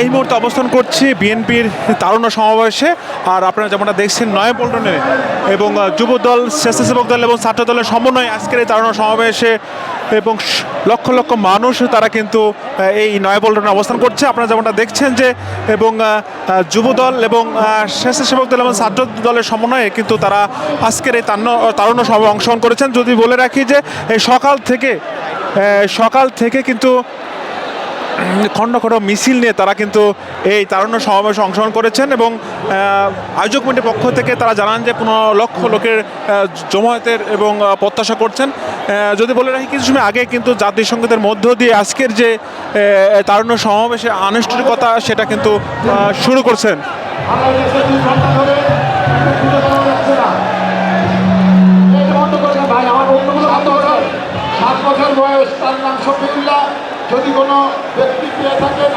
এই মুহূর্তে অবস্থান করছি বিএনপির তারুণ্য সমাবেশে। আর আপনারা যেমনটা দেখছেন নয়াপল্টনে এবং আহ, যুব দল স্বেচ্ছাসেবক দল এবং ছাত্র দলের সমন্বয়ে আজকের এই তারুণ্য সমাবেশে এবং লক্ষ লক্ষ মানুষ তারা কিন্তু এই নয় নয়াপল্টনে অবস্থান করছে। আপনারা যেমনটা দেখছেন যে এবং যুব দল এবং স্বেচ্ছাসেবক দল এবং ছাত্র দলের সমন্বয়ে কিন্তু তারা আজকের এই তারুণ্য সভায় অংশগ্রহণ করেছেন। যদি বলে রাখি যে সকাল থেকে সকাল থেকে কিন্তু খণ্ড খণ্ড মিছিল নিয়ে তারা কিন্তু এই তারুণ্য সমাবেশে অংশগ্রহণ করেছেন এবং আয়োজক কমিটির পক্ষ থেকে তারা জানান যে পনেরো লক্ষ লোকের জমায়েতের এবং প্রত্যাশা করছেন। যদি বলে রাখি, কিছু সময় আগে কিন্তু জাতীয় সঙ্গীতের মধ্য দিয়ে আজকের যে তারুণ্য সমাবেশের আনুষ্ঠানিকতা, সেটা কিন্তু শুরু করছেন। বয়স, তার নাম যদি কোনো ব্যক্তি পেয়ে থাকেন